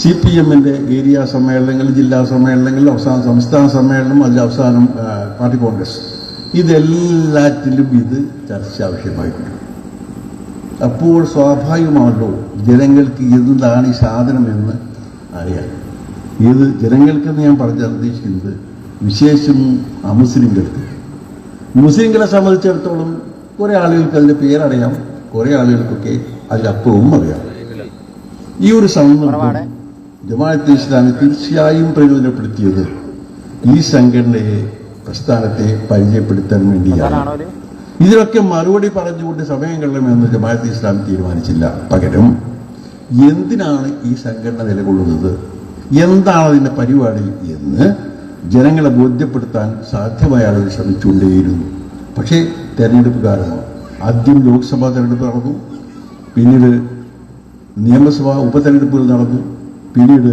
C P എമ്മിന്റെ area സമ്മേളനങ്ങൾ ജില്ലാ സമ്മേളനങ്ങൾ അവസാന സംസ്ഥാന സമ്മേളനം അതിൽ അവസാനം പാർട്ടി കോൺഗ്രസ്. ഇതെല്ലാറ്റിലും ഇത് ചർച്ച വിഷയമായിട്ടുണ്ട് അപ്പോൾ സ്വാഭാവികമാണല്ലോ ജനങ്ങൾക്ക് എന്താണ് ഈ സാധനമെന്ന് അറിയാം ഇത് ജനങ്ങൾക്കെന്ന് ഞാൻ പറഞ്ഞാൽ ഉദ്ദേശിക്കുന്നത് വിശേഷം അമുസ്ലിങ്ങൾക്ക് മുസ്ലിങ്ങളെ സംബന്ധിച്ചിടത്തോളം കുറേ ആളുകൾക്ക് അതിന്റെ പേരറിയാം കുറേ ആളുകൾക്കൊക്കെ അതിലപ്പുറവും അറിയാം. ഈ ഒരു സന്ദർഭം ജമാഅത്ത് ഇസ്ലാമി തീർച്ചയായും പ്രയോജനപ്പെടുത്തിയത് ഈ സംഘടനയെ പ്രസ്ഥാനത്തെ പരിചയപ്പെടുത്താൻ വേണ്ടിയാണ്. ഇതിനൊക്കെ മറുപടി പറഞ്ഞുകൊണ്ട് സമയം കളയുമെന്ന് ജമാഅത്ത് ഇസ്ലാമി തീരുമാനിച്ചില്ല. പകരം എന്തിനാണ് ഈ സംഘടന നിലകൊള്ളുന്നത്? എന്താണ് അതിന്റെ പരിപാടി എന്ന് ജനങ്ങളെ ബോധ്യപ്പെടുത്താൻ സാധ്യമായ ആളുകൾ ശ്രമിച്ചുകൊണ്ടേയിരുന്നു. പക്ഷേ തെരഞ്ഞെടുപ്പ് കാരണം ആദ്യം ലോക്സഭാ തെരഞ്ഞെടുപ്പ് നടന്നു. പിന്നീട് നിയമസഭാ ഉപതെരഞ്ഞെടുപ്പുകൾ നടന്നു. പിന്നീട്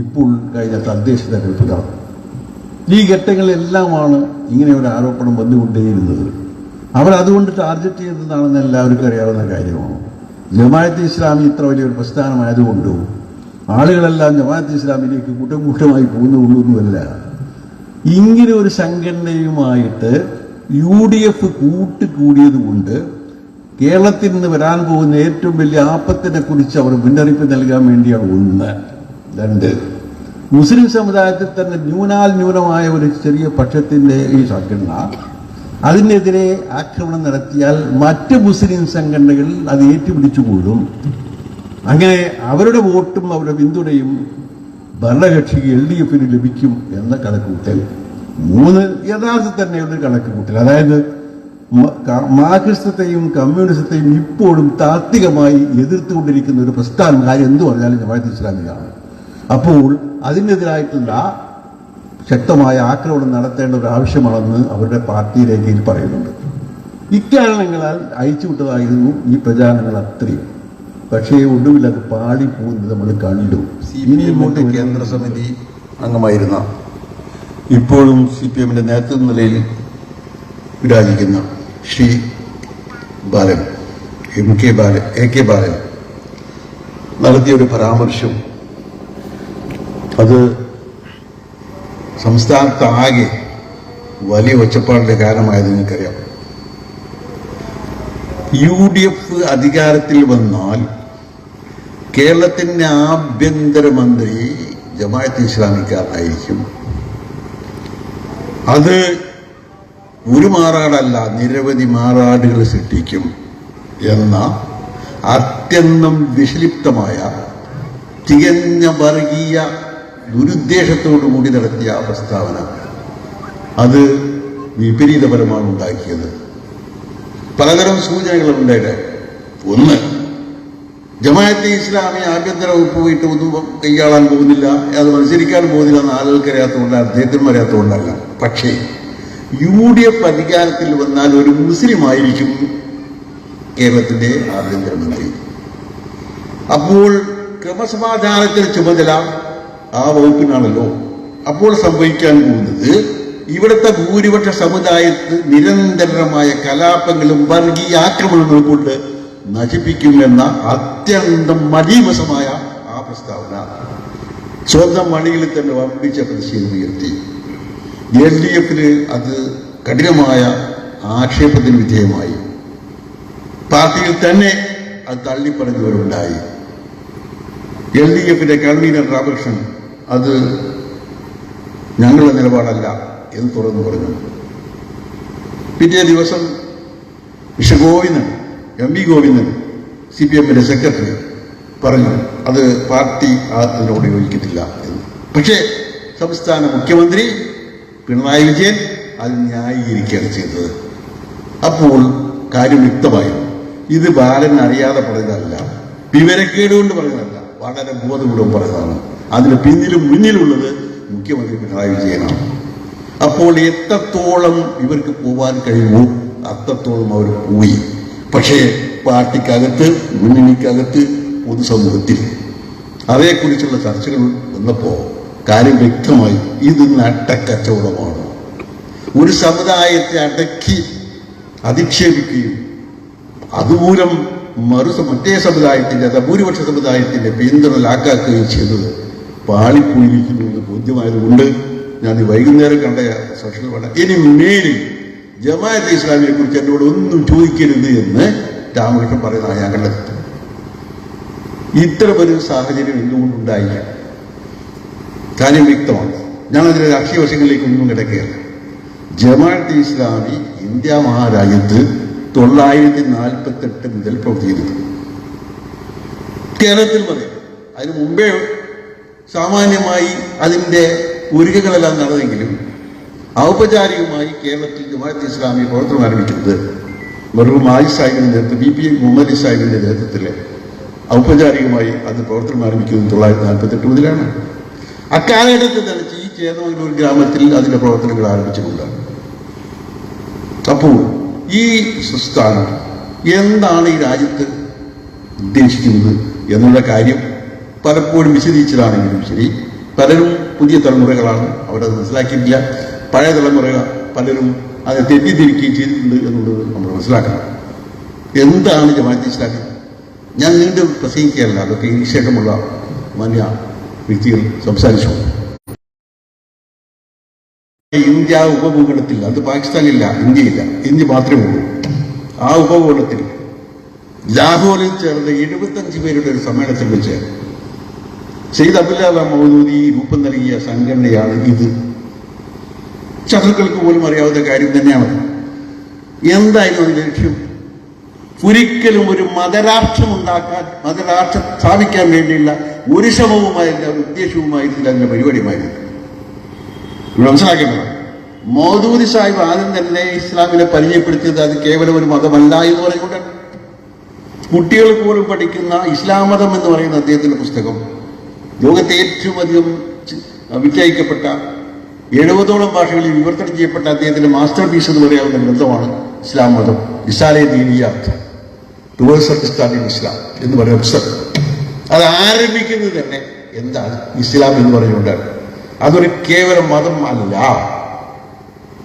ഇപ്പോൾ കഴിഞ്ഞ തദ്ദേശ തെരഞ്ഞെടുപ്പ് നടന്നു ഈ ഘട്ടങ്ങളിലെല്ലാമാണ് ഇങ്ങനെ ഒരു ആരോപണം വന്നുകൊണ്ടേയിരുന്നത്. അവരതുകൊണ്ട് ടാർഗറ്റ് ചെയ്തതാണെന്ന് എല്ലാവർക്കും അറിയാവുന്ന കാര്യമാണ്. ജമാഅത്ത് ഇസ്ലാമി ഇത്ര വലിയൊരു പ്രസ്ഥാനമായതുകൊണ്ടും ആളുകളെല്ലാം ജമാഅത്ത് ഇസ്ലാമിലേക്ക് കൂട്ടം കൂട്ടമായി പോകുന്നുള്ളൂന്നുമല്ല ഇങ്ങനെ ഒരു സംഘടനയുമായിട്ട് യു ഡി എഫ് കൂട്ടുകൂടിയതുകൊണ്ട് കേരളത്തിൽ നിന്ന് വരാൻ പോകുന്ന ഏറ്റവും വലിയ ആപത്തിനെ കുറിച്ച് അവർ മുന്നറിയിപ്പ് നൽകാൻ വേണ്ടിയാണ് ഒന്ന്. രണ്ട്. മുസ്ലിം സമുദായത്തിൽ തന്നെ ന്യൂനാൽ ന്യൂനമായ ഒരു ചെറിയ പക്ഷത്തിന്റെ ഈ സംഘടന അതിനെതിരെ ആക്രമണം നടത്തിയാൽ മറ്റ് മുസ്ലിം സംഘടനകൾ അത് ഏറ്റുപിടിച്ചുകൂടും. അങ്ങനെ അവരുടെ വോട്ടും അവരുടെ പിന്തുണയും ഭരണകക്ഷിക്ക് എൽ ഡി എഫിന് ലഭിക്കും എന്ന കണക്കുകൂട്ടൽ. മൂന്ന് യഥാർത്ഥത്തിൽ തന്നെയുള്ള കണക്കുകൂട്ടൽ. അതായത് മാർക്സിസത്തെയും കമ്മ്യൂണിസത്തെയും ഇപ്പോഴും താത്വികമായി എതിർത്തുകൊണ്ടിരിക്കുന്ന ഒരു പ്രസ്ഥാനം. കാര്യം എന്തു പറഞ്ഞാലും ജമാഅത്ത് ഇസ്ലാമിയാണ്. അപ്പോൾ അതിനെതിരായിട്ടുള്ള ശക്തമായ ആക്രമണം നടത്തേണ്ട ഒരു ആവശ്യമാണെന്ന് അവരുടെ പാർട്ടി രേഖയിൽ പറയുന്നുണ്ട്. ഇക്കാരണങ്ങളാൽ അയച്ചുവിട്ടതായിരുന്നു ഈ പ്രചാരണങ്ങൾ അത്രയും. പക്ഷേ ഒടുവിൽ അത് പാളി പോകുന്നത് നമ്മൾ കണ്ടു. ഇങ്ങോട്ട് കേന്ദ്ര സമിതി അംഗമായിരുന്ന ഇപ്പോഴും സി പി എമ്മിന്റെ നേതൃത്വ നിലയിൽ വിരാജിക്കുന്ന Shri Balan M K Balan A K Balan നടത്തിയ ഒരു പരാമർശം അത് സംസ്ഥാനത്താകെ വലിയ ഒച്ചപ്പാടിന്റെ കാരണമായത് നിങ്ങൾക്കറിയാം. യു ഡി എഫ് അധികാരത്തിൽ വന്നാൽ കേരളത്തിന്റെ ആഭ്യന്തരമന്ത്രി ജമാഅത്ത് ഇസ്ലാമിക്കാരനായിരിക്കും അത് ഒരു മാറാടല്ല നിരവധി മാറാടുകൾ സൃഷ്ടിക്കും എന്ന അത്യന്തം വിഷലിപ്തമായ തികഞ്ഞ വർഗീയ ദുരുദ്ദേശത്തോടു കൂടി നടത്തിയ പ്രസ്താവന അത് വിപരീതപരമാണ് ഉണ്ടാക്കിയത്. പലതരം സൂചനകളുണ്ടായിട്ട് ഒന്ന് ജമാഅത്തെ ഇസ്ലാമി ആഭ്യന്തര വകുപ്പ് പോയിട്ട് ഒന്നും കൈയാളാൻ പോകുന്നില്ല. അത് മത്സരിക്കാൻ പോകുന്നില്ല എന്ന് ആളുകൾക്ക് അറിയാത്തതുകൊണ്ട് അദ്ദേഹത്തിനും അറിയാത്തതുകൊണ്ടല്ല. പക്ഷേ യു ഡി എഫ് അധികാരത്തിൽ വന്നാൽ ഒരു മുസ്ലിം ആയിരിക്കും കേരളത്തിന്റെ ആഭ്യന്തരമന്ത്രി. അപ്പോൾ ക്രമസമാധാനത്തിന് ചുമതല ആ വകുപ്പിനാണല്ലോ. അപ്പോൾ സംഭവിക്കാൻ പോകുന്നത് ഇവിടുത്തെ ഭൂരിപക്ഷ സമുദായത്ത് നിരന്തരമായ കലാപങ്ങളും വർഗീയ ആക്രമണങ്ങളും കൊണ്ട് നശിപ്പിക്കുമെന്ന അത്യന്തം മലീമസമായ ആ പ്രസ്താവന. സ്വന്തം മണിയിൽ തന്നെ വമ്പിച്ച പ്രതിഷേധം ഉയർത്തി. എൽ ഡി എഫിന് അത് കഠിനമായ ആക്ഷേപത്തിന് വിധേയമായി. പാർട്ടിയിൽ തന്നെ അത് തള്ളിപ്പറഞ്ഞവരുണ്ടായി. എൽ ഡി എഫിന്റെ കൺവീനർ രാമകൃഷ്ണൻ അത് ഞങ്ങളുടെ നിലപാടല്ല എന്ന് തുറന്നു പറഞ്ഞു. പിറ്റേ ദിവസം mister Govindan M V Govindan C P എമ്മിന്റെ സെക്രട്ടറി പറഞ്ഞു അത് പാർട്ടി അതിനോട് യോജിക്കത്തില്ല എന്ന്. പക്ഷേ സംസ്ഥാന മുഖ്യമന്ത്രി പിണറായി വിജയൻ അത് ന്യായീകരിക്കുകയാണ് ചെയ്തത്. അപ്പോൾ കാര്യം വ്യക്തമായി ഇത് ബാലൻ അറിയാതെ പറഞ്ഞതല്ല വിവരക്കേട് കൊണ്ട് പറഞ്ഞതല്ല വളരെ ബോധപൂർവം പറഞ്ഞതാണ് അതിന് പിന്നിലും മുന്നിലുള്ളത് മുഖ്യമന്ത്രി പിണറായി വിജയനാണ്. അപ്പോൾ എത്രത്തോളം ഇവർക്ക് പോവാൻ കഴിയുമോ അത്രത്തോളം അവർ പോയി. പക്ഷേ പാർട്ടിക്കകത്ത് മുന്നണിക്കകത്ത് പൊതുസമൂഹത്തിൽ അതേക്കുറിച്ചുള്ള ചർച്ചകൾ വന്നപ്പോൾ കാര്യം വ്യക്തമായി ഇത് നട്ടക്കച്ചവടമാണ്. ഒരു സമുദായത്തെ അടക്കി അധിക്ഷേപിക്കുകയും അതുമൂലം മറു മറ്റേ സമുദായത്തിന്റെ അഥവാ ഭൂരിപക്ഷ സമുദായത്തിന്റെ പിന്തുണ ലാക്കാക്കുകയും ചെയ്തത് പാളിപ്പോയിരിക്കുന്നു എന്ന് ബോധ്യമായതുകൊണ്ട് ഞാൻ വൈകുന്നേരം കണ്ട സോഷ്യൽ പഠനം ഇനി മേലിൽ ജമാഅത്തെ ഇസ്ലാമിയെ കുറിച്ച് എന്നോട് ഒന്നും ചോദിക്കരുത് എന്ന് രാമകൃഷ്ണൻ പറയുന്നതാണ് ഞാൻ കണ്ടത്. ഇത്തരം ഒരു സാഹചര്യം എന്തുകൊണ്ടുണ്ടായി കാര്യം വ്യക്തമാണ്. അതിലെ രാഷ്ട്രീയ വശങ്ങളിലേക്കൊന്നും കിടക്കുകയല്ല. ജമാഅത്തെ ഇസ്ലാമി ഇന്ത്യ മഹാരാജ്യത്ത് തൊള്ളായിരത്തി നാൽപ്പത്തെട്ട് മുതൽ പ്രവർത്തിക്കുന്നത് കേരളത്തിൽ പറയാം അതിനു മുമ്പേ സാമാന്യമായി അതിന്റെ ഒരുക്കങ്ങളെല്ലാം നടന്നെങ്കിലും ഔപചാരികമായി കേരളത്തിൽ ജമാഅത്ത് ഇസ്ലാമി പ്രവർത്തനം ആരംഭിക്കുന്നത് വെറും ആയി സാഹിബിന്റെ നേതൃത്വം ബി പി മുഹമ്മദ് സാഹിബിന്റെ നേതൃത്വത്തിൽ ഔപചാരികമായി അത് പ്രവർത്തനം ആരംഭിക്കുന്നത് തൊള്ളായിരത്തി നാൽപ്പത്തെട്ട് മുതലാണ്. അക്കാലഘട്ടത്തിൽ തന്നെ ഈ ചേതമംഗലൂർ ഗ്രാമത്തിൽ അതിന്റെ പ്രവർത്തനങ്ങൾ ആരംഭിച്ചിട്ടുണ്ട് അപ്പോൾ ഈ സംസ്ഥാനം എന്താണ് ഈ രാജ്യത്ത് ഉദ്ദേശിക്കുന്നത് എന്നുള്ള കാര്യം പലപ്പോഴും വിശദീകരിച്ചതാണെങ്കിലും ശരി. പലരും പുതിയ തലമുറകളാണ് അവരത് മനസ്സിലാക്കിയിട്ടില്ല. പഴയ തലമുറ പലരും അത് തെറ്റിദ്ധരിക്കുകയും ചെയ്തിട്ടുണ്ട് എന്നുള്ളത് നമ്മൾ മനസ്സിലാക്കണം. എന്താണ് ജമാഅത്ത് ഇസ്ലാമി? ഞാൻ നീണ്ടും പ്രസംഗിക്കുകയല്ല അതൊക്കെ ഈ ശേഷമുള്ള മാന്യ വ്യക്തികൾ സംസാരിച്ചു. ഇന്ത്യ ഉപഭൂഖണ്ഡത്തിൽ അത് പാകിസ്ഥാനില്ല ഇന്ത്യയില്ല. ഇന്ത്യ മാത്രമേ ഉള്ളൂ. ആ ഉപഭൂഖണ്ഡത്തിൽ ലാഹോറിൽ ചേർന്ന എഴുപത്തഞ്ച് പേരുടെ ഒരു സമ്മേളനത്തിൽ വെച്ച് സെയ്ദ് അബ്ദുല്ല മൗദൂദി രൂപം നൽകിയ സംഘടനയാണ് ഇത്. ശത്രുക്കൾക്ക് പോലും അറിയാവുന്ന കാര്യം തന്നെയാണ്. എന്തായിരുന്നു അതിന്റെ ലക്ഷ്യം? ഒരിക്കലും ഒരു മതരാഷ്ട്രം ഉണ്ടാക്കാൻ മതരാഷ്ട്രം സ്ഥാപിക്കാൻ വേണ്ടിയുള്ള ഒരു ശ്രമവുമായിരുന്നില്ല ഉദ്ദേശവുമായിരുന്നില്ല അതിന്റെ പരിപാടിയുമായിരുന്നു മനസ്സിലാക്കേണ്ടത് മൗദൂദി സാഹിബ് ആദ്യം തന്നെ ഇസ്ലാമിനെ പരിചയപ്പെടുത്തിയത് അത് കേവലം ഒരു മതമല്ല എന്ന് പറഞ്ഞുകൊണ്ടാണ് കുട്ടികൾ പോലും പഠിക്കുന്ന ഇസ്ലാം മതം എന്ന് പറയുന്ന അദ്ദേഹത്തിന്റെ പുസ്തകം ലോകത്തെ ഏറ്റവും അധികം വിറ്റഴിക്കപ്പെട്ട എഴുപതോളം ഭാഷകളിൽ വിവർത്തനം ചെയ്യപ്പെട്ട അദ്ദേഹത്തിന്റെ മാസ്റ്റർ പീസ് എന്ന് പറയാവുന്ന ഗ്രന്ഥമാണ് ഇസ്ലാം മതം. ഇസാലെ ഇസ്ലാമിൻ ഇസ്ലാം എന്ന് പറയുന്ന പുസ്തകം. അത് ആരംഭിക്കുന്നത് തന്നെ എന്താണ്? ഇസ്ലാം എന്ന് പറഞ്ഞുകൊണ്ടാണ് അതൊരു കേവല മതം അല്ല.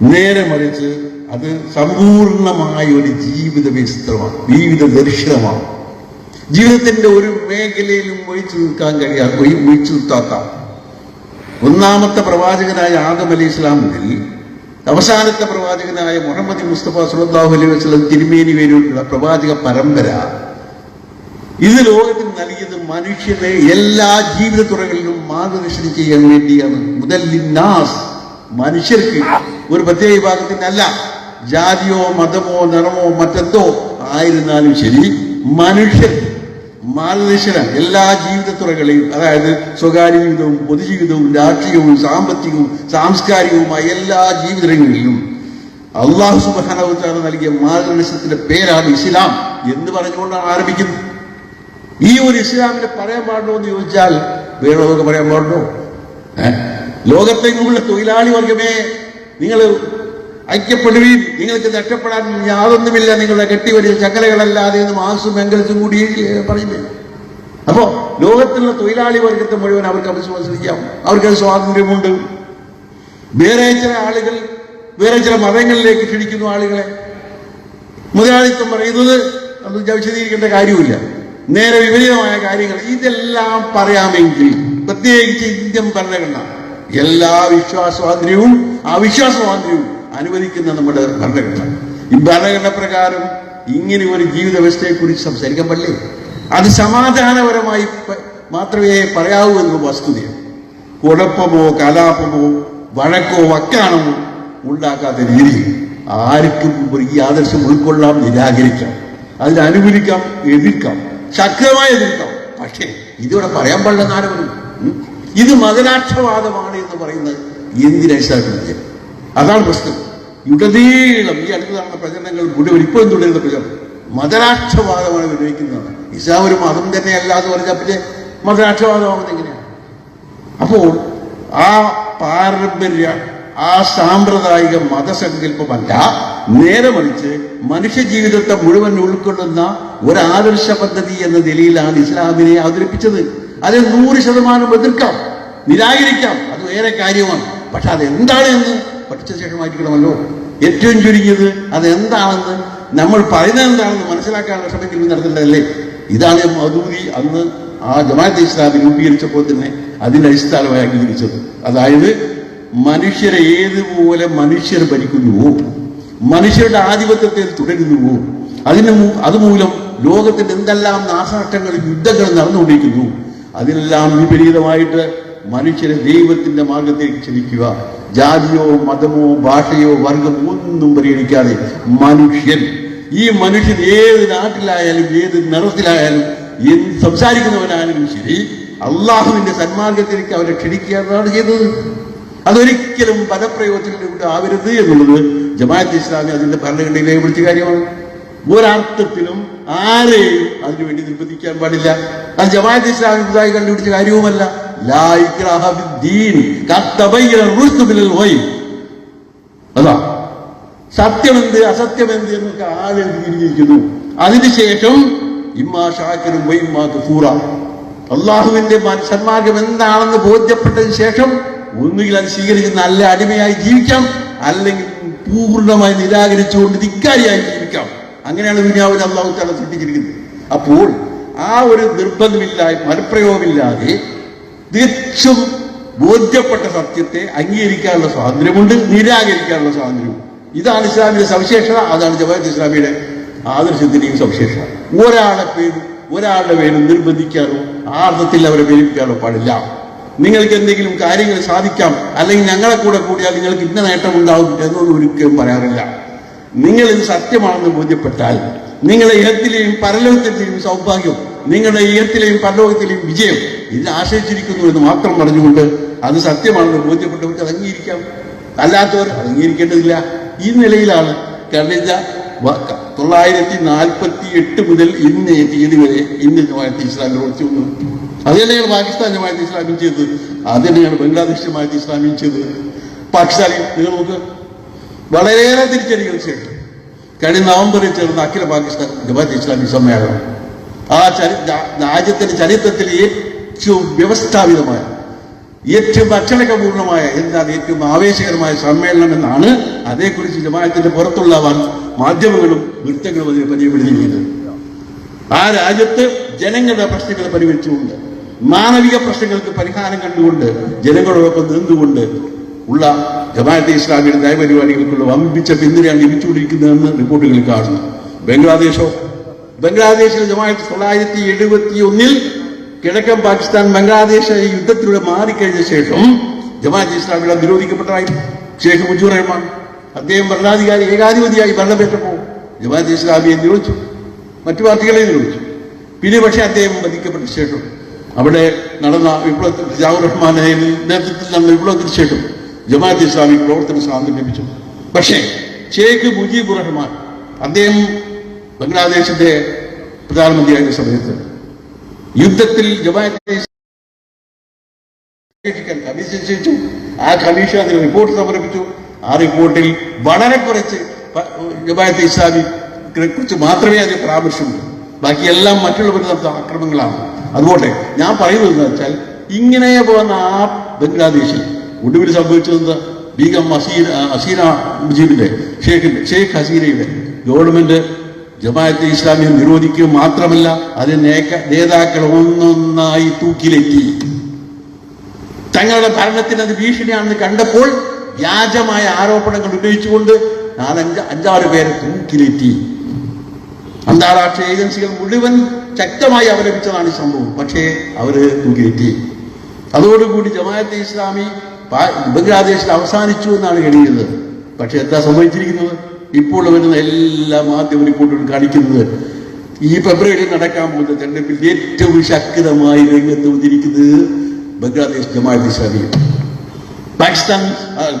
നേരെ മറിച്ച് അത് സമ്പൂർണമായ ഒരു ജീവിത വിസ്തൃതമാണ് ജീവിത ദർശനമാണ്. ജീവിതത്തിന്റെ ഒരു മേഖലയിലും ഒഴിച്ചു നിൽക്കാൻ കഴിയാത്ത ഒഴിച്ചു നിർത്താത്ത ഒന്നാമത്തെ പ്രവാചകനായ ആദം അലി ഇസ്ലാം മുതൽ അവസാനത്തെ പ്രവാചകനായ മുഹമ്മദ് മുസ്തഫ സുലത്താഹു അലൈഹി വസ്ലം തിരുമേനി വരെയുള്ള പ്രവാചക പരമ്പര ഇത് ലോകത്തിന് നൽകിയത് മനുഷ്യനെ എല്ലാ ജീവിത തുറകളിലും മാർഗദർശനം ചെയ്യാൻ വേണ്ടിയാണ്. മുതൽ ലിന്നാസ് മനുഷ്യർക്ക് ഒരു പ്രത്യേക വിഭാഗത്തിനല്ല ജാതിയോ മതമോ നിറമോ മറ്റെന്തോ ആയിരുന്നാലും ശരി മനുഷ്യർ മാർഗദർശനം എല്ലാ ജീവിത തുറകളെയും അതായത് സ്വകാര്യ ജീവിതവും പൊതുജീവിതവും രാഷ്ട്രീയവും സാമ്പത്തികവും സാംസ്കാരികവുമായ എല്ലാ ജീവിതങ്ങളിലും അള്ളാഹു സുബാനവത്താണ് നൽകിയ മാർഗദർശനത്തിന്റെ പേരാണ് ഇസ്ലാം എന്ന് പറഞ്ഞുകൊണ്ടാണ് ആരംഭിക്കുന്നത്. ഈ ഒരു ഇസ്ലാമിനെ പറയാൻ പാടുണ്ടോ എന്ന് ചോദിച്ചാൽ വേണമെന്നൊക്കെ പറയാൻ പാടുണ്ടോ? ഏ? ലോകത്തെങ്ങുമുള്ള തൊഴിലാളി വർഗമേ നിങ്ങൾ ഐക്യപ്പെടുവീൻ നിങ്ങൾക്ക് നഷ്ടപ്പെടാൻ യാതൊന്നുമില്ല നിങ്ങളുടെ കെട്ടിവരിൽ ചക്കലകളല്ലാതെ എന്ന് മാസും എങ്കിലും കൂടി പറയുന്നില്ല അപ്പോ ലോകത്തിലുള്ള തൊഴിലാളി വർഗത്തെ മുഴുവൻ അവർക്ക് അഭിശ്വസിക്കാം അവർക്ക് സ്വാതന്ത്ര്യമുണ്ട്. വേറെ ചില ആളുകൾ വേറെ ചില മതങ്ങളിലേക്ക് ക്ഷണിക്കുന്നു ആളുകളെ മുതലാളിത്തം പറയുന്നത് അത് വിശദീകരിക്കേണ്ട കാര്യമില്ല നേരെ വിപരീതമായ കാര്യങ്ങൾ. ഇതെല്ലാം പറയാമെങ്കിൽ പ്രത്യേകിച്ച് ഇന്ത്യൻ ഭരണഘടന എല്ലാ വിശ്വാസ സ്വാതന്ത്ര്യവും അവിശ്വാസ അനുവദിക്കുന്ന നമ്മുടെ ഭരണഘടന. ഈ ഭരണഘടന പ്രകാരം ഇങ്ങനെ ഒരു ജീവിത വ്യവസ്ഥയെ കുറിച്ച് സംസാരിക്കാൻ പാടില്ലേ അത് സമാധാനപരമായി മാത്രമേ പറയാവൂ എന്ന വസ്തുതയാണ് കുഴപ്പമോ കലാപമോ വഴക്കോ വക്കാണമോ ഉണ്ടാക്കാത്ത രീതിയിൽ ആർക്കും ഈ ആദർശം ഉൾക്കൊള്ളാം നിരാകരിക്കാം. അതിനനുകൂലിക്കാം എതിർക്കാം. ശക്തമായി എതിർക്കാം. പക്ഷേ ഇതിവിടെ പറയാൻ പാടില്ലെന്ന് ആരും? ഇത് മതരാക്ഷവാദമാണ് എന്ന് പറയുന്നത് എന്തിനടിസ്ഥാനപ്പെടുത്തിയ അതാണ് പ്രശ്നം. ഉടനീളം ഈ അടുത്ത് നടന്ന പ്രചരണങ്ങൾ മുഴുവൻ ഇപ്പോഴും തുടരുന്ന പ്രചരണം. മതരാഷ്ട്രവാദമാണ് വിനിയോഗിക്കുന്നതാണ് ഇസ്ലാം ഒരു മതം തന്നെയല്ല എന്ന് പറഞ്ഞാൽ പിന്നെ മതരാഷ്ട്രവാദമാകുന്നത് എങ്ങനെയാണ്? അപ്പോൾ ആ പാരമ്പര്യ ആ സാമ്പ്രദായിക മതസങ്കല്പമല്ല. നേരെ മറിച്ച് മനുഷ്യ ജീവിതത്തെ മുഴുവൻ ഉൾക്കൊള്ളുന്ന ഒരു ആദർശ പദ്ധതി എന്ന നിലയിലാണ് ഇസ്ലാമിനെ അവതരിപ്പിച്ചത്. അത് നൂറ് ശതമാനം എതിർക്കാം നിരാകരിക്കാം അത് വേറെ കാര്യമാണ്. പക്ഷെ അതെന്താണ് എന്ന് പഠിച്ച ശേഷമായിരിക്കണമല്ലോ. ഏറ്റവും ചുരുങ്ങിയത് അതെന്താണെന്ന് നമ്മൾ പറയുന്നത് എന്താണെന്ന് മനസ്സിലാക്കാനുള്ള ശ്രമത്തിൽ നടത്തേണ്ടതല്ലേ ഇതാണ് മധൂരി അന്ന് ആ ജമാഅത്ത് ഇസ്ലാമി രൂപീകരിച്ചപ്പോൾ തന്നെ അതിന്റെ അടിസ്ഥാനമായി അംഗീകരിച്ചത്. അതായത് മനുഷ്യരെ ഏതുപോലെ മനുഷ്യർ ഭരിക്കുന്നുവോ മനുഷ്യരുടെ ആധിപത്യത്തിൽ തുടരുന്നുവോ അതിന് അതുമൂലം ലോകത്തിന്റെ എന്തെല്ലാം നാശനഷ്ടങ്ങൾ യുദ്ധങ്ങൾ നടന്നുകൊണ്ടിരിക്കുന്നു അതിനെല്ലാം വിപരീതമായിട്ട് മനുഷ്യരെ ദൈവത്തിന്റെ മാർഗത്തിലേക്ക് ക്ഷണിക്കുക. ജാതിയോ മതമോ ഭാഷയോ വർഗമോ ഒന്നും പരിഗണിക്കാതെ മനുഷ്യൻ ഈ മനുഷ്യൻ ഏത് നാട്ടിലായാലും ഏത് നിറത്തിലായാലും എന്ത് സംസാരിക്കുന്നവനായാലും ശരി അള്ളാഹുവിന്റെ സന്മാർഗത്തിലേക്ക് അവരെ ക്ഷണിക്കുക എന്നാണ് ചെയ്തത്. അതൊരിക്കലും പദപ്രയോഗത്തിലൂടെ ആവരുത് എന്നുള്ളത് ജമാഅത്ത് ഇസ്ലാമി അതിന്റെ ഭരണഘടനയിൽ രേഖപ്പെടുത്തിയ കാര്യമാണ്. ഒരർത്ഥത്തിലും ആരെയും അതിനുവേണ്ടി നിർബന്ധിക്കാൻ പാടില്ല. അത് ജമാഅത്ത് ഇസ്ലാമി പുതുതായി കണ്ടുപിടിച്ച കാര്യവുമല്ല. അതാ. സത്യമെന്ത് അസത്യമെന്ത് എന്നൊക്കെ ആരെ തിരിഞ്ഞിരിക്കുന്നു അതിനുശേഷം ഇമ്മാ ഷാക്കിറും അള്ളാഹുവിന്റെ സന്മാർഗം എന്താണെന്ന് ബോധ്യപ്പെട്ടതിന് ശേഷം ഒന്നുകിൽ അത് സ്വീകരിച്ച് നല്ല അടിമയായി ജീവിക്കാം അല്ലെങ്കിൽ പൂർണമായി നിരാകരിച്ചുകൊണ്ട് ധിക്കാരിയായി ജീവിക്കാം. അങ്ങനെയാണ് ദുനിയാവിൽ അള്ളാഹു താല സൃഷ്ടിച്ചിരിക്കുന്നത് അപ്പോൾ ആ ഒരു നിർബന്ധമില്ലാതെ മനപ്രയോഗമില്ലാതെ തികച്ചും ബോധ്യപ്പെട്ട സത്യത്തെ അംഗീകരിക്കാനുള്ള സ്വാതന്ത്ര്യമുണ്ട് നിരാകരിക്കാനുള്ള സ്വാതന്ത്ര്യമുണ്ട്. ഇതാണ് ഇസ്ലാമിന്റെ സവിശേഷത അതാണ് ജമാഅത്ത് ഇസ്ലാമിയുടെ ആദർശത്തിന്റെയും സവിശേഷത. ഒരാളെ പേര് ഒരാളുടെ പേര് നിർബന്ധിക്കാനോ ആർദ്ദത്തിൽ അവരെ പേരിപ്പിക്കാനോ പാടില്ല. നിങ്ങൾക്ക് എന്തെങ്കിലും കാര്യങ്ങൾ സാധിക്കാം അല്ലെങ്കിൽ ഞങ്ങളെ കൂടെ കൂടിയാൽ നിങ്ങൾക്ക് ഇന്ന നേട്ടം ഉണ്ടാവും എന്നൊന്നും ഒരിക്കലും പറയാറില്ല. നിങ്ങൾ ഇത് സത്യമാണെന്ന് ബോധ്യപ്പെട്ടാൽ നിങ്ങളുടെ ഇഹത്തിലെയും പരലോകത്തിലെയും സൗഭാഗ്യം നിങ്ങളുടെ ഇഹത്തിലെയും പരലോകത്തിലെയും വിജയം ഇതിൽ ആശ്രയിച്ചിരിക്കുന്നു എന്ന് മാത്രം പറഞ്ഞുകൊണ്ട് അത് സത്യമാണെന്ന് ബോധ്യപ്പെട്ടവർക്ക് അത് അംഗീകരിക്കാം അല്ലാത്തവർ അംഗീകരിക്കേണ്ടതില്ല ഈ നിലയിലാണ് കഴിഞ്ഞ തൊള്ളായിരത്തി നാൽപ്പത്തി എട്ട് മുതൽ ഇന്ന് തീയതി വരെ ഇന്ന് ജമാഅത്ത് ഇസ്ലാമി പ്രവർത്തിച്ചു അത് തന്നെയാണ് പാകിസ്ഥാൻ ജമാഅത്ത് ഇസ്ലാമിയും ചെയ്തത്. അത് തന്നെയാണ് ബംഗ്ലാദേശ് ജമാഅത്ത് ഇസ്ലാമിയും ചെയ്തത്. പാകിസ്ഥാനിൽ നിങ്ങൾ നോക്ക് വളരെയേറെ തിരിച്ചടികൾക്ക് ശേഷം കഴിഞ്ഞ നവംബറിൽ ചേർന്ന അഖില പാകിസ്ഥാൻ ജമാഅത്ത് ഇസ്ലാമി സമ്മേളനം. ആ ചരി രാജ്യത്തിന്റെ ചരിത്രത്തിൽ ഏറ്റവും വ്യവസ്ഥാപിതമായ ഏറ്റവും അച്ചടക്കപൂർണമായ എന്താണ് ഏറ്റവും ആവേശകരമായ സമ്മേളനം എന്നാണ് അതേക്കുറിച്ച് ജമാഅത്തിന്റെ പുറത്തുള്ള മാധ്യമങ്ങളും വൃത്തങ്ങളും അതിനെ പരിചയപ്പെടുത്തിയിരിക്കുന്നത്. ആ രാജ്യത്ത് ജനങ്ങളുടെ പ്രശ്നങ്ങൾ പരിഹരിച്ചുകൊണ്ട് മാനവിക പ്രശ്നങ്ങൾക്ക് പരിഹാരം കണ്ടുകൊണ്ട് ജനങ്ങളോടൊപ്പം നിന്നുകൊണ്ട് ഉള്ള ജമാഅത്തെ ഇസ്ലാമിയുടെ നയപരിപാടികൾക്കുള്ള വമ്പിച്ച പിന്തുണയാണ് ലഭിച്ചുകൊണ്ടിരിക്കുന്നതെന്ന് റിപ്പോർട്ടുകൾ കാണുന്നു. ബംഗ്ലാദേശോ ബംഗ്ലാദേശിലെ ജമാഅത്ത് തൊള്ളായിരത്തി എഴുപത്തി ഒന്നിൽ കിഴക്കൻ പാകിസ്ഥാൻ ബംഗ്ലാദേശ് യുദ്ധത്തിലൂടെ മാറിക്കഴിഞ്ഞ ശേഷം ജമാഅത്ത് ഇസ്ലാമിയുടെ നിരോധിക്കപ്പെട്ടതായി ഷേഖ് മുജീബ് റഹ്മാൻ അദ്ദേഹം ഭരണാധികാരി ഏകാധിപതിയായി ഭരണപ്പെട്ടപ്പോൾ ജമാഅത്ത് ഇസ്ലാമിയെ നിരോധിച്ചു. മറ്റു പാർട്ടികളെ നിരോധിച്ചു. പിന്നെ പക്ഷേ അദ്ദേഹം വധിക്കപ്പെട്ട ശേഷം അവിടെ നടന്ന വിപ്ലവത്തിൽ ജിയാവുർ റഹ്മാന്റെ നേതൃത്വത്തിൽ നടന്ന വിപ്ലവത്തിന് ശേഷം ജമാഅത്ത് ഇസ്ലാമി പ്രവർത്തന സ്വാതന്ത്ര്യം ലഭിച്ചു. പക്ഷേ ഷേഖ് മുജീബുർ റഹ്മാൻ അദ്ദേഹം ബംഗ്ലാദേശിന്റെ പ്രധാനമന്ത്രിയായിരുന്ന സമയത്ത് യുദ്ധത്തിൽ ജമാഅത്തെ ചെയ്തു ആ കമ്മീഷൻ അതിന് റിപ്പോർട്ട് സമർപ്പിച്ചു. ആ റിപ്പോർട്ടിൽ വളരെ കുറച്ച് ജമാഅത്ത് ജമാഅത്തെ ഇസ്ലാമി കുറിച്ച് മാത്രമേ അതിന് പരാമർശമുള്ളൂ. ബാക്കിയെല്ലാം മറ്റുള്ളവരുടെ ആക്രമങ്ങളാണ്. അതുകൊണ്ട് ഞാൻ പറയുന്നത് എന്താ വെച്ചാൽ ഇങ്ങനെ പോകുന്ന ആ ബംഗ്ലാദേശിൽ ഒടുവിൽ സംഭവിച്ചത് ബീഗം അസീന അസീന മുജീബിന്റെ ഷേഖിന്റെ ഷേഖ് ഹസീനയുടെ ഗവൺമെന്റ് ജമാഅത്തെ ഇസ്ലാമിയെ നിരോധിക്കുക മാത്രമല്ല അതിന് നേതാക്കൾ ഒന്നൊന്നായി തൂക്കിലെത്തി. തങ്ങളുടെ ഭരണത്തിന് അത് ഭീഷണിയാണെന്ന് കണ്ടപ്പോൾ വ്യാജമായ ആരോപണങ്ങൾ ഉന്നയിച്ചുകൊണ്ട് നാലഞ്ച് അഞ്ചാറ് പേരെ തൂക്കിലെത്തി. അന്താരാഷ്ട്ര ഏജൻസികൾ മുഴുവൻ ശക്തമായി അവലംബിച്ചതാണ് ഈ സംഭവം. പക്ഷേ അവർ തൂക്കിലെത്തി അതോടുകൂടി ജമാഅത്തെ ഇസ്ലാമി ബംഗ്ലാദേശിൽ അവസാനിച്ചു എന്നാണ് കഴിയുന്നത് പക്ഷെ എന്താ സംഭവിച്ചിരിക്കുന്നത്? ഇപ്പോൾ വരുന്ന എല്ലാ മാധ്യമ റിപ്പോർട്ടുകളും കാണിക്കുന്നത് ഈ ഫെബ്രുവരിയിൽ നടക്കാൻ പോകുന്ന തെരഞ്ഞെടുപ്പിൽ ഏറ്റവും ശക്തമായി രംഗത്ത് വന്നിരിക്കുന്നത് ബംഗ്ലാദേശ് ജമാഅത്ത് ഇസ്ലാമി. പാകിസ്ഥാൻ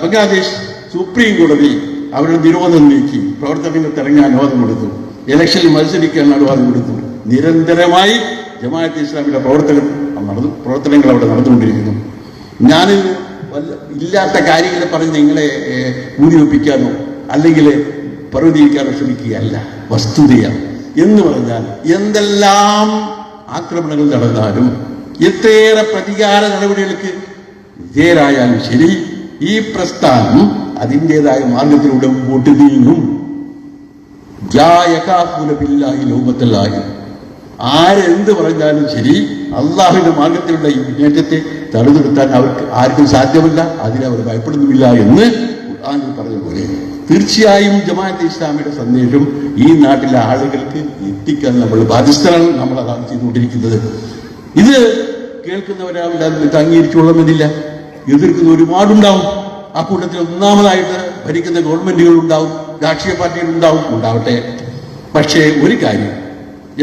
ബംഗ്ലാദേശ് സുപ്രീം കോടതി അവരുടെ നിരോധനം നീക്കി. പ്രവർത്തനങ്ങൾ തിരങ്ങാൻ അനുവാദം കൊടുത്തു. ഇലക്ഷനിൽ മത്സരിക്കാൻ അനുവാദം കൊടുത്തു. നിരന്തരമായി ജമാഅത്ത് ഇസ്ലാമിയുടെ പ്രവർത്തകർ നടന്നു പ്രവർത്തനങ്ങൾ അവിടെ നടന്നുകൊണ്ടിരിക്കുന്നു. ഞാൻ ഇല്ലാത്ത കാര്യങ്ങൾ പറഞ്ഞ് നിങ്ങളെ ഊതിവെപ്പിക്കാനോ അല്ലെങ്കിൽ പർവതീകരിക്കാനോ ശ്രമിക്കുകയല്ല. വസ്തുതയാണ്. എന്ന് പറഞ്ഞാൽ എന്തെല്ലാം ആക്രമണങ്ങൾ നടന്നാലും എത്രയേറെ പ്രതികാര നടപടികൾക്ക് വിധേയരായാലും ശരി ഈ പ്രസ്ഥാനം അതിന്റെതായ മാർഗത്തിലൂടെ മുമ്പോട്ട് നീങ്ങും. ആരെന്ത് പറഞ്ഞാലും ശരി അള്ളാഹുവിന്റെ മാർഗത്തിലുള്ള ഈ മുന്നേറ്റത്തെ തടുനിർത്താൻ അവർക്ക് ആർക്കും സാധ്യമല്ല അതിനവർ ഭയപ്പെടുന്നുമില്ല എന്ന് ഖുർആനിൽ പറഞ്ഞതുപോലെ. തീർച്ചയായും ജമാഅത്ത് ഇസ്ലാമിയുടെ സന്ദേശം ഈ നാട്ടിലെ ആളുകൾക്ക് എത്തിക്കാൻ നമ്മൾ ബാധ്യസ്ഥരാണ് നമ്മൾ അതാണ് ചെയ്തുകൊണ്ടിരിക്കുന്നത്. ഇത് കേൾക്കുന്നവരാവില്ല അംഗീകരിച്ചുകൊള്ളണമെന്നില്ല എതിർക്കുന്ന ഒരുപാടുണ്ടാവും. ആ കൂട്ടത്തിൽ ഒന്നാമതായിട്ട് ഭരിക്കുന്ന ഗവൺമെന്റുകൾ ഉണ്ടാവും രാഷ്ട്രീയ പാർട്ടിയിൽ ഉണ്ടാവും ഉണ്ടാവട്ടെ. പക്ഷേ ഒരു കാര്യം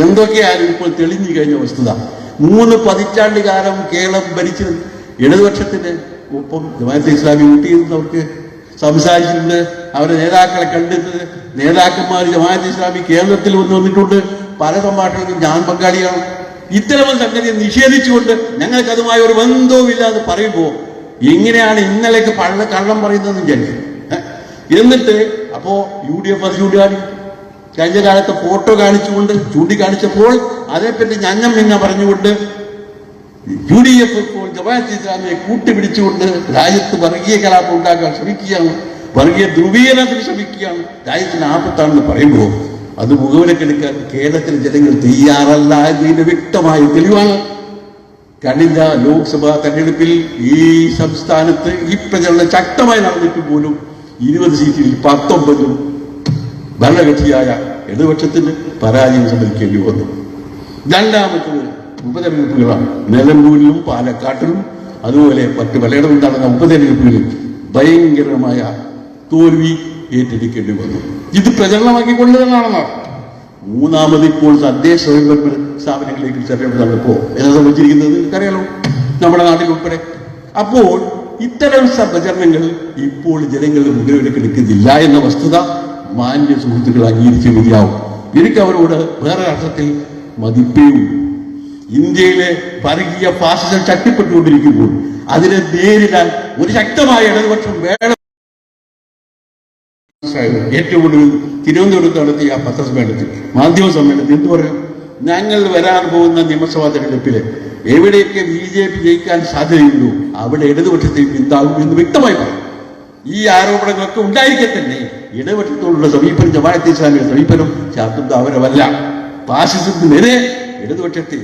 എന്തൊക്കെയായാലും ഇപ്പോൾ തെളിഞ്ഞു കഴിഞ്ഞ വസ്തുത. മൂന്ന് പതിറ്റാണ്ട് കാലം കേരളം ഭരിച്ച് ഇടതുപക്ഷത്തിന് ഒപ്പം ജമാഅത്തെ ഇസ്ലാമി കൂട്ടിയിരുന്നവർക്ക് സംസാരിച്ചിട്ടുണ്ട്. അവരെ നേതാക്കളെ കണ്ടിട്ട് നേതാക്കന്മാർ ജമാഅത്ത് ഇസ്ലാമി കേരളത്തിൽ വന്ന് വന്നിട്ടുണ്ട്. പല സംഭാഷണങ്ങളും ഞാൻ പങ്കാളിയാണ്. ഇത്തരം സംഗതിയെ നിഷേധിച്ചുകൊണ്ട് ഞങ്ങൾക്ക് അതുമായി ഒരു ബന്ധവുമില്ല എന്ന് പറയുമ്പോൾ എങ്ങനെയാണ് ഇന്നലേക്ക് പള്ള കള്ളം പറയുന്നതെന്ന് വിചാരിക്കും? എന്നിട്ട് അപ്പോ യു ഡി എഫ് ചൂണ്ടിക്കാണി കഴിഞ്ഞ കാലത്തെ ഫോട്ടോ കാണിച്ചുകൊണ്ട് ചൂണ്ടിക്കാണിച്ചപ്പോൾ അതേപ്പറ്റി ഞങ്ങം ഞങ്ങ പറഞ്ഞുകൊണ്ട് യു ഡി എഫ് ഇപ്പോൾ ജമാഅത്ത് ഇസ്ലാമിയെ കൂട്ടുപിടിച്ചുകൊണ്ട് രാജ്യത്ത് വർഗീയ കലാപം ഉണ്ടാക്കാൻ ശ്രമിക്കുകയാണ്. വർഗീയ ധ്രുവീകരണത്തിന് ശ്രമിക്കുകയാണ്. രാജ്യത്തിന് ആപത്താണെന്ന് പറയുമ്പോൾ അത് മുഖവിലക്കെടുക്കാൻ കേരളത്തിലെ ജനങ്ങൾ തയ്യാറല്ല എന്നതിന്റെ വ്യക്തമായ തെളിവാണ്. കഴിഞ്ഞ ലോക്സഭാ തെരഞ്ഞെടുപ്പിൽ ഈ സംസ്ഥാനത്ത് ഈ പ്രചരണം ശക്തമായി നടന്നിട്ട് പോലും ഇരുപത് സീറ്റിൽ പത്തൊമ്പതും ഭരണകക്ഷിയായ ഇടതുപക്ഷത്തിന് പരാജയം സമ്മതിക്കേണ്ടി വന്നു. രണ്ടാമത്തത് ഉപതെരഞ്ഞെടുപ്പുകളാണ്. നിലമ്പൂരിലും പാലക്കാട്ടിലും അതുപോലെ മറ്റ് പലയിടത്തും നടന്ന ഉപതെരഞ്ഞെടുപ്പുകളിൽ ഭയങ്കരമായ തോൽവി ഏറ്റെടുക്കേണ്ടി വന്നു. ഇത് പ്രചരണമാക്കിക്കൊണ്ടുതന്നെയാണെന്ന് മൂന്നാമത് ഇപ്പോൾ തദ്ദേശ സ്വയംഭരണ സ്ഥാപനങ്ങളിലേക്ക് തെരഞ്ഞെടുപ്പ് നടന്നപ്പോ എന്താ സംഭവിച്ചിരിക്കുന്നത്? എനിക്കറിയാലോ. നമ്മുടെ നാട്ടിൽ ഉൾപ്പെടെ അപ്പോൾ ഇത്തരം സഹചരണങ്ങൾ ഇപ്പോൾ ജനങ്ങൾ മുഖവിലേക്ക് എടുക്കുന്നില്ല എന്ന വസ്തുത മാന്യ സുഹൃത്തുക്കൾ അംഗീകരിച്ചു മതിയാവും എനിക്ക് അവരോട് വേറെ അർത്ഥത്തിൽ മതിപ്പേ ഉള്ളൂ ഇന്ത്യയിലെ വർഗീയ ഫാസിസം ശക്തിപ്പെട്ടുകൊണ്ടിരിക്കുമ്പോൾ അതിനെ നേരിടാൻ ഒരു ശക്തമായ ഇടതുപക്ഷം വേണം. ഏറ്റവും ഒടുവിൽ തിരുവനന്തപുരത്ത് നടത്തിയ പത്രസമ്മേളനത്തിൽ. മാധ്യമ സമ്മേളനത്തിൽ എന്ത് പറയാം? ഞങ്ങൾ വരാൻ പോകുന്ന നിയമസഭാ തെരഞ്ഞെടുപ്പിൽ എവിടെയൊക്കെ ബി ജെ പി ജയിക്കാൻ സാധ്യതയുള്ളൂ അവിടെ ഇടതുപക്ഷത്തിൽ പിന്താകും എന്ന് വ്യക്തമായി പറയും. ഈ ആരോപണങ്ങളൊക്കെ ഉണ്ടായിരിക്കെ തന്നെ ഇടതുപക്ഷത്തോടുള്ള സമീപനം ജമാഅത്ത് ഇസ്ലാമിയുടെ സമീപനം ശാസ്ത്രവരമല്ല ഫാസിസത്തിനെതിരെ ഇടതുപക്ഷത്തെ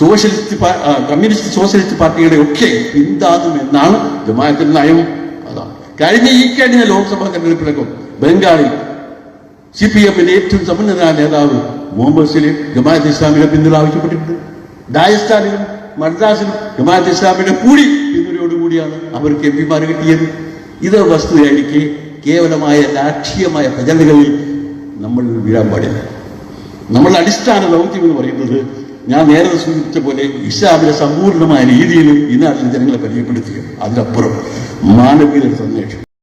സോഷ്യലിസ്റ്റ് കമ്മ്യൂണിസ്റ്റ് സോഷ്യലിസ്റ്റ് പാർട്ടികളെ ഒക്കെ പിന്താങ്ങുമെന്നാണ് ജമാഅത്തിന്റെ നയം. അതാണ്. കഴിഞ്ഞ ഈ കഴിഞ്ഞ ലോക്സഭാ തെരഞ്ഞെടുപ്പിലൊക്കെ ബംഗാളിൽ സി പി എമ്മിന്റെ ഏറ്റവും സമുന്നതനായ നേതാവ് മുഹമ്മദ് സലീം ജമാഅത്ത് ഇസ്ലാമിയുടെ പിന്തുണ ആവശ്യപ്പെട്ടിട്ടുണ്ട്. രാജസ്ഥാനിലും മദ്രാസിലും ജമാഅത്ത് ഇസ്ലാമിന്റെ കൂടി പിന്തുണയോടുകൂടിയാണ് അവർക്ക് എം പിമാർ കിട്ടിയത്. ഇത് വസ്തുതയായിരിക്കെ കേവലമായ രാഷ്ട്രീയമായ ഭജനകളിൽ നമ്മൾ വീഴാൻ പാടില്ല. നമ്മളുടെ അടിസ്ഥാന ദൗത്യം എന്ന് പറയുന്നത് ഞാൻ നേരത്തെ സൂചിപ്പിച്ച പോലെ ഇസ്ലാമിലെ സമ്പൂർണമായ രീതിയിൽ ഈ ജനങ്ങളെ പരിചയപ്പെടുത്തുക അതിനപ്പുറം മാനവീയ സന്ദേശം